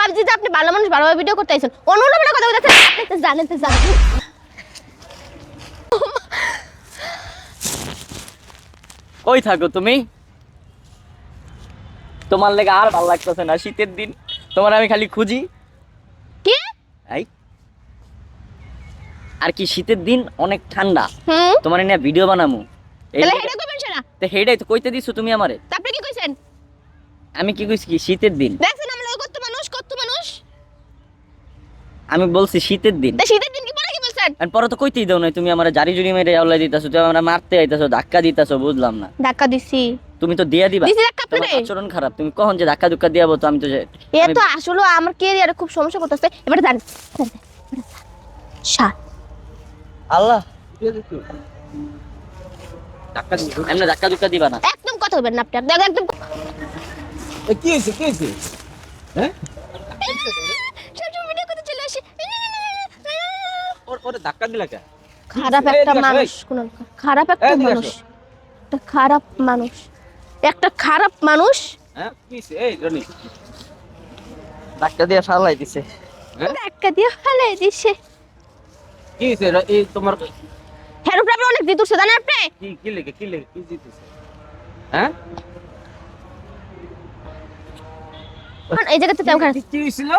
ভাবছি যে আপনি ভালো মানুষ ভালোভাবে ভিডিও করতে আইছেন। অন্য অন্য কথা বলতে আপনি তো জানেন তো জানেন। কই থাকো তুমি? তোমার লেগে আর ভালো লাগতেছে না শীতের দিন। তোমার আমি খালি খুঁজি। কি? এই। আর কি শীতের দিন অনেক ঠান্ডা। তোমার নিয়ে ভিডিও বানামু। হেডে তো হেডাই তো কইতে দিছো তুমি আমারে। আমি কি কইছি কি? শীতের দিন। দেখছেন আমরা কত মানুষ কত মানুষ? আমি বলছি শীতের দিন। তা শীতের দিন কি পরে কি বলছেন? আর পরে তো কইতেই দাও না তুমি আমার জারি জুরি মেরে আউলাই দিতাছো তুমি আমরা মারতে আইতাছো ধাক্কা দিতাছো বুঝলাম না। ধাক্কা দিছি। তুমি তো দিয়া দিবা। দিছি ধাক্কা আপনারে আচরণ খারাপ। তুমি কখন যে ধাক্কা দুক্কা দিয়াবো তো আমি তো যে- এ তো আসলে আমার ক্যারিয়ারে খুব সমস্যা করতেছে। এবারে জান সাত। আল্লাহ। এমনি ধাক্কা দুক্কা দিবা না। একদম কথা বলবেন না আপনি। একদম কি হয়েছে কি হয়েছে? হ্যাঁ? ওর- ওরে ধাক্কা দিলা কে? খারাপ একটা মানুষ কোন খারাপ একটা মানুষ একটা খারাপ মানুষ একটা খারাপ মানুষ। হ্যাঁ কি এই রনি। ধাক্কা দিয়ে ফালাই দিছে। হ্যাঁ? ধাক্কা দিয়ে ফেলে দিছে। কি হয়েছে র- এই তোমার হের উপরে আপনি অনেক জানেন আপনি? কি কি লেগে কি লেগে কি জিতেছে হ্যাঁ এখন এই জায়গাতে তেমন খারাপ কি- হয়েছিল?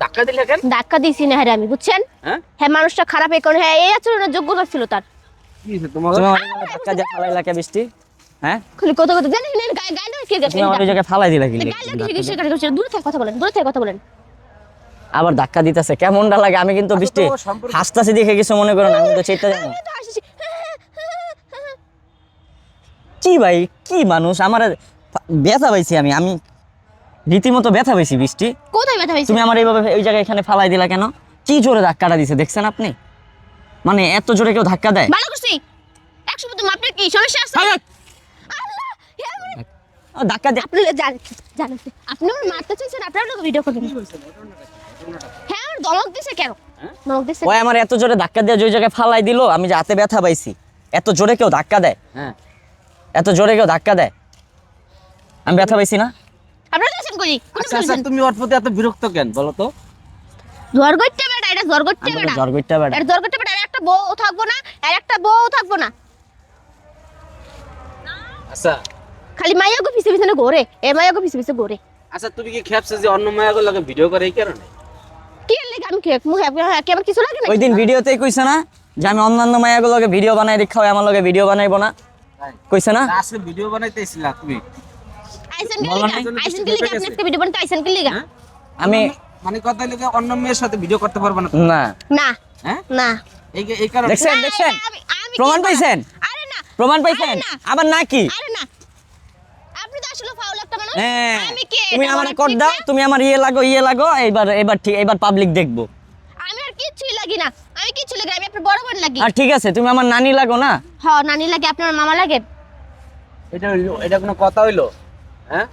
ধাক্কা দিলে কেন? ধাক্কা দিছি না হ্যাঁ আমি বুঝছেন? হ্যাঁ? হ্যাঁ মানুষটা খারাপ এই কারণে হ্যাঁ এই আচরণের যোগ্যতা ছিল তার। কি হয়েছে তোমার? তুমি আমার এখানে ধাক্কা দিয়ে ফালাইলা কে বৃষ্টি হ্যাঁ? খালি কত কত জানেন না গায়ে গায়ে না কে তুমি আমার জায়গায় ফালাই দিলা কি গায়ে লাগে কিসে কিসে কিসে দূরে থেকে কথা বলেন দূরে থেকে কথা বলেন। আবার ধাক্কা দিতেছে কেমনটা লাগে? আমি কিন্তু বৃষ্টি তো সম্পর্ক- হাসতাছি দেখে কিছু মনে করো না আমি তো চেতা জানো। কি ভাই কি মানুষ? আমার ব্যথা পাইছি আমি আমি রীতিমতো ব্যথা পাইছি বৃষ্টি। কোথায় ব্যথা হয়েছে তুমি আমার এইভাবে এই জায়গায় এখানে ফালাই দিলা কেন? কি জোরে ধাক্কাটা দিছে দেখছেন আপনি? মানে এত জোরে কেউ ধাক্কা দেয়? ভালো করছি। একশো মতো আপনার কি সমস্যা আছে? আল্লাহ, হে আমার- ও, ধাক্কা দিয়ে আপনি জানেন জানেন আপনি আমার মারতে চাইছেন আপনার লোক ভিডিও করবেন। হ্যাঁ আমার দমক দিছে কেন? দমক দিছে ওই আমার এত জোরে ধাক্কা দিয়ে যে ওই জায়গায় ফালাই দিল আমি যে হাতে ব্যথা পাইছি এত জোরে কেউ ধাক্কা দেয়? হ্যাঁ। এত জোরে কেউ ধাক্কা দেয়? আমি ব্যথা পাইছি না? কোন আচ্ছা আচ্ছা তুমি ওর প্রতি এত বিরক্ত কেন বলো তো? বেটা এটা বেটা। বেড়া এটা বেটা একটা বউ থাকব না আর একটা বউ থাকব না। আচ্ছা। খালি পিছে পিছনে ঘোরে এ পিছে পিছে ঘোরে। আচ্ছা তুমি কি খেপছে যে অন্য মায়াগুলো লাগে ভিডিও করে এই কারণে? কি লাগে আমি খেয়ে মুখে কি আমার কিছু লাগে না? ওই দিন ভিডিওতেই কইছে না যে আমি অন্যান্য মায়াগুলোকে ভিডিও বানাই রেখা হয় আমার লগে ভিডিও বানাইবো না। কইছে না? আজকে ভিডিও বানাইতেছিলা তুমি? আইসেন কি লিগা নাই? কি লিগা আপনি একটা ভিডিও বানাতে আইসেন কি লিগা হ্যাঁ? আমি মানে কথা লেগে অন্য মেয়ের সাথে ভিডিও করতে পারবে না না। না। হ্যাঁ? না। এই এই কারণে দেখছেন দেখছেন? এটা আমি- আমি কি প্রমাণ পাইছেন? আরে না প্রমাণ আরে পাইছেন? না, আবার আরে না। আপনি তো আসলে ফাউল একটা মানুষ। হ্যাঁ। আমি কে? তুমি আমার কর ঠিক দাও তুমি আমার ইয়ে লাগো ইয়ে লাগো এবার এবার ঠিক এবার পাবলিক দেখব। আমি আর কিচ্ছুই লাগি না। আমি কিচ্ছু লাগি আমি আপনার বড় বোন লাগি। আর ঠিক আছে তুমি আমার নানি লাগো না? হ নানি লাগে আপনার মামা লাগে। এটা হইলো- এটা কোনো কথা হইল? হ্যাঁ